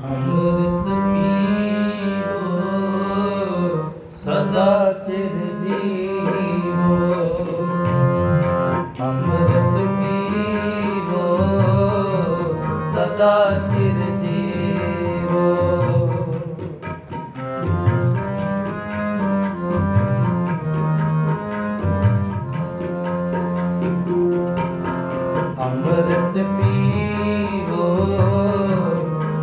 ਅੰਮ੍ਰਿਤ ਪੀਵੋ ਸਦਾ ਚਿਰ ਜੀਵੋ ਅੰਮ੍ਰਿਤ ਪੀਵੋ ਸਦਾ ਚਿਰ ਜੀਵੋ ਅੰਮ੍ਰਿਤ ਪੀਵੋ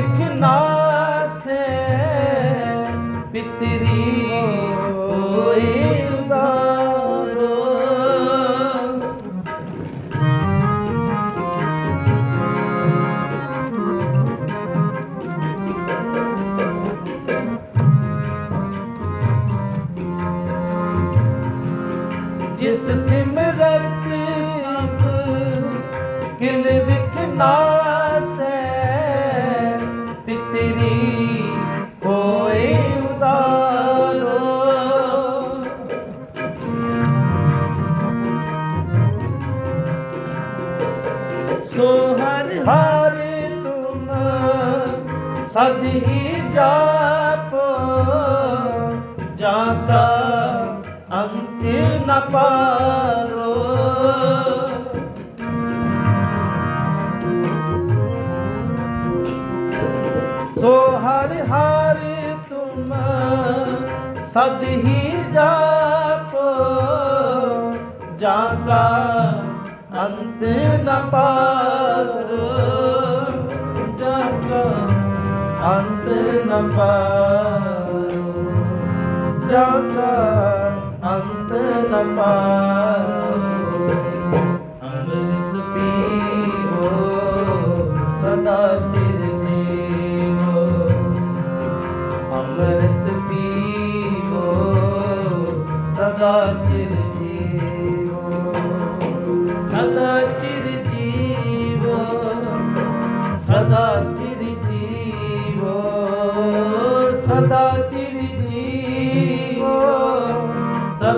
ਕਿਲ ਸੋ ਹਰ ਹਰ ਤੁਮ ਸਦ ਹੀ ਜਾਪੋ ਜਾਤਾ ਅੰਤ ਨ ਪਾਰੋ। ਸੋ ਹਰ ਹਰ ਤੁਮ ਸਦ ਹੀ ਜਾਪੋ ਜਾਗਾ ਅੰਤ ਨ ਪਾਰੋ ਜਾਗਾ ਅੰਤ ਨ ਪਾਰੋ ਜਾਗਾ ਅੰਤ ਨ ਪਾਰੋ।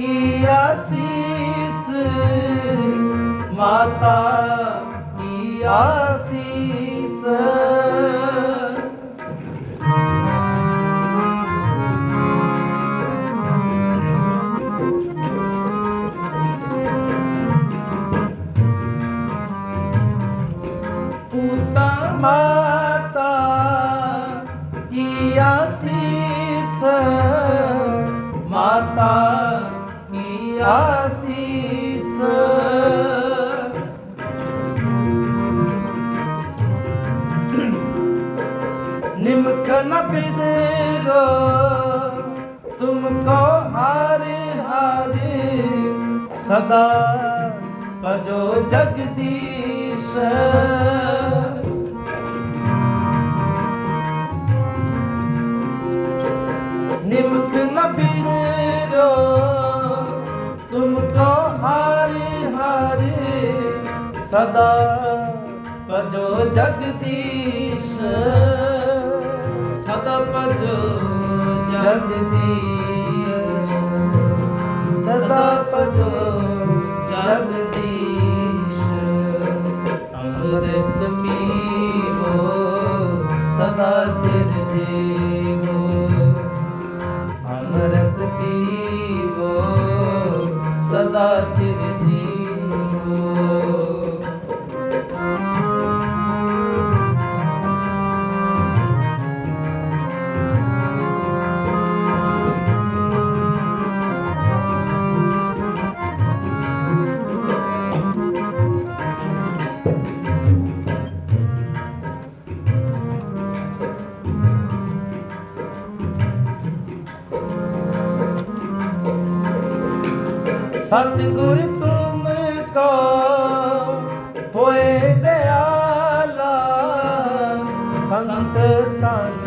ਕੀ ਆਸੀਸ? ਮਾਤਾ ਕੀ ਆਸੀਸ? ਪੂਤਾ ਮਾਤਾ ਕੀ ਆਸੀਸ? ਆਸੀਸ ਨਿਮਕ ਨ ਬਿਸਰੋ ਤੁਮ ਕੋ ਹਾਰੇ ਹਾਰੇ ਸਦਾ ਭਜੋ ਜਗਦੀਸ਼ ਨਿਮਕ ਨ ਸਦਾ ਭਜੋ ਜਗਦੀਸ਼ ਸਦਾ ਭਜੋ ਜਗਦੀਸ਼ ਸਦਾ ਭਜੋ ਜਗਦੀਸ਼ ਅੰਮ੍ਰਿਤ ਪੀਵੋ ਸਦਾ ਸਤਿਗੁਰ ਤੁਮ ਕਾ ਹੋਏ ਸੰਤ ਸੰਗ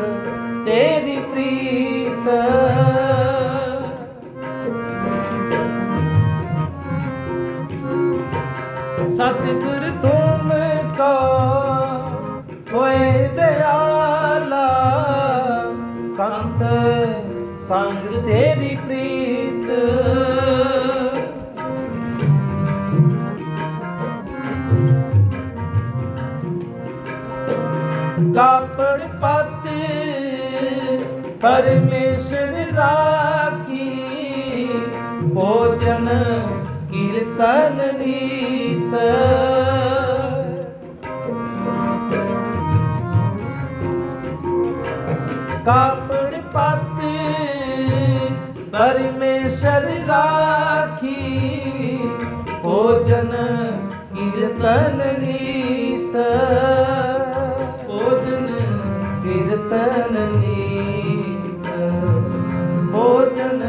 ਤੇਰੀ ਪ੍ਰੀਤ। ਸਤਿਗੁਰ ਤੁਮ ਕਾ ਦਿਆਲਾ। ਸੰਤ, ਸੰਗ, ਤੇਰੀ ਪ੍ਰੀਤ। ਕੀਰਤਨ ਨੀਤ। ਕਾਪੜ ਪਤ ਪਰਮੇਸ਼ਰ ਰਾਖੀ। ਭੋਜਨ ਕੀਰਤਨ ਨੀਤ। ਭੋਜਨ ਕੀਰਤਨ ਨੀਤ। ਭੋਜਨ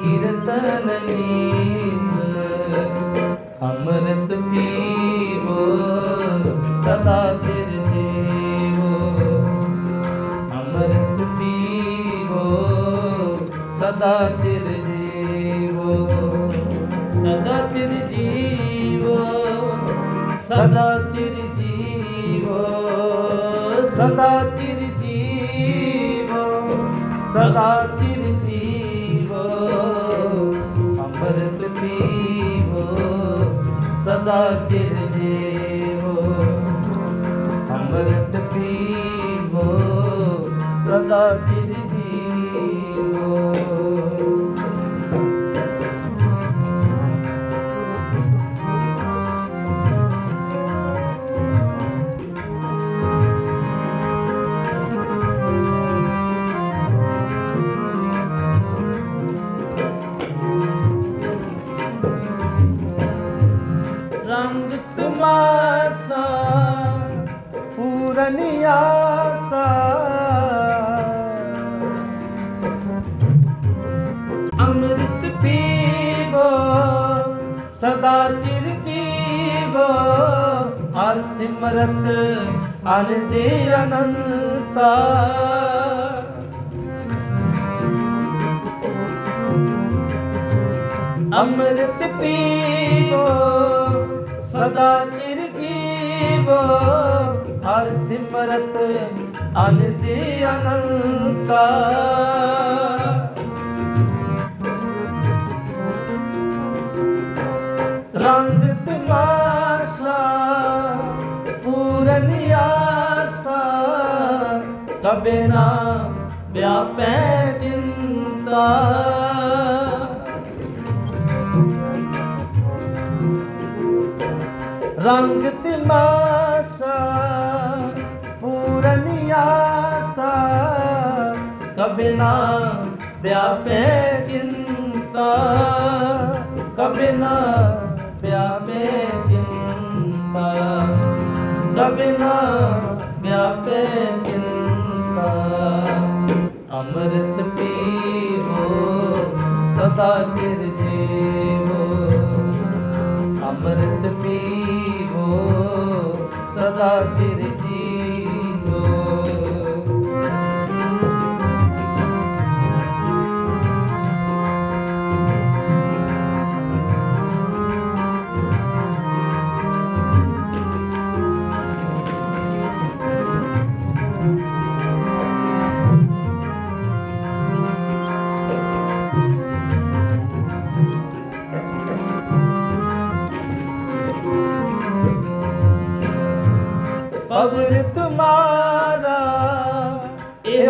ਕੀਰਤਨ ਨੀਤ। ਅੰਮ੍ਰਿਤ ਪੀਵੋ ਸਦਾ ਚਿਰ ਜੀਵੋ। ਅੰਮ੍ਰਿਤ ਪੀਵੋ ਸਦਾ ਚਿਰ ਜੀਵੋ। ਸਦਾ ਚਿਰ ਜੀਵੋ, ਸਦਾ ਚਿਰ ਜੀਵੋ। ਸਦਾ ਚਿਰ ਜੀਵੋ, ਸਦਾ ਚਿਰ ਸਦਾ ਚਿਰ ਜੀਵੋ। ਅੰਮ੍ਰਿਤ ਪੀਵੋ ਸਦਾ ਆਪਣੀ ਸਦਾ ਚਿਰ ਜੀਵੋ ਹਰ ਸਿਮਰਤ ਹਰ ਦੇ ਅਨੰਤਾ। ਅੰਮ੍ਰਿਤ ਪੀਵੋ ਸਦਾ ਚਿਰ ਜੀਵੋ ਹਰ ਸਿਮਰਤ ਅਨੰਦ ਅਨੰਤਾ ਰੰਗ ਤਮਾਸ਼ਾ ਪੂਰਨ ਆਸਾ ਕਬੇ ਨਾ ਵਿਆਪੈ ਚਿੰਤਾ। ਰੰਗ ਤਮਾਸ਼ਾ ਕਬੇ ਨਾ ਵਿਆਪੇ ਚਿੰਤਾ, ਕਬੇ ਨਾ ਵਿਆਪੇ ਚਿੰਤਾ, ਕਬੇ ਨਾ ਵਿਆਪੇ ਚਿੰਤਾ। ਅੰਮ੍ਰਿਤ ਪੀਵੋ ਸਦਾ ਚਿਰ ਜੀਵੋ। ਅੰਮ੍ਰਿਤ ਪੀਵੋ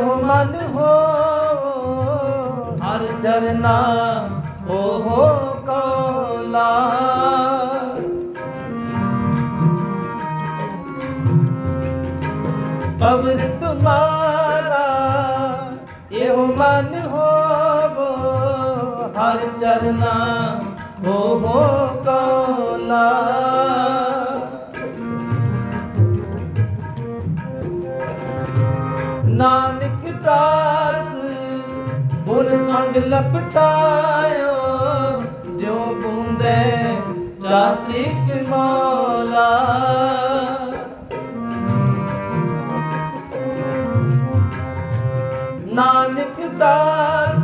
ਇਹੋ ਮਨ ਹੋ, ਹਰ ਚਰਨਾ ਓਹੋ ਕੋਲਾ। ਪਵਰ ਤੁਮਾਰਾ ਇਹੋ ਮਨ ਹੋ ਹਰ ਚਰਨਾ ਓਹੋ ਲਪਟਾਇਓ, ਜੋ ਬੁੰਦੇ ਚਾਤ੍ਰਿਕ ਮੌਲਾ। ਨਾਨਕ ਦਾਸ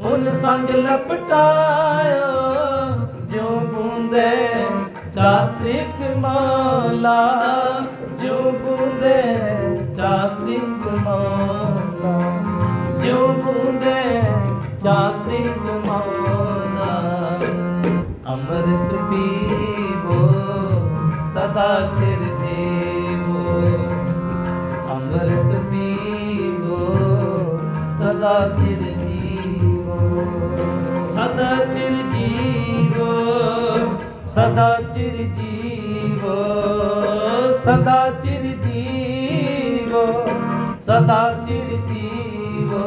ਗੁਣ ਸੰਗ ਲਪਟਾਇਓ, ਜੋ ਬੁੰਦੇ ਚਾਤ੍ਰਿਕ ਮੌਲਾ। ਜੋ ਬੁੰਦੇ ਚਾਤ੍ਰਿਕ ਮੌਲਾ, ਜੋ ਬੁੰਦੇ ਚਾਤ੍ਰਿਕ ਮੌਲਾ, ਅੰਮ੍ਰਿਤ ਪੀਵੋ, ਸਦਾ ਚਿਰ ਜੀਵੋ। ਅੰਮ੍ਰਿਤ ਪੀਵੋ, ਸਦਾ ਚਿਰ ਜੀਵੋ। ਸਦਾ ਚਿਰ ਜੀਵੋ, ਸਦਾ ਚਿਰ ਜੀਵੋ। ਸਦਾ ਚਿਰ ਜੀਵੋ, ਸਦਾ ਚਿਰ ਜੀਵੋ।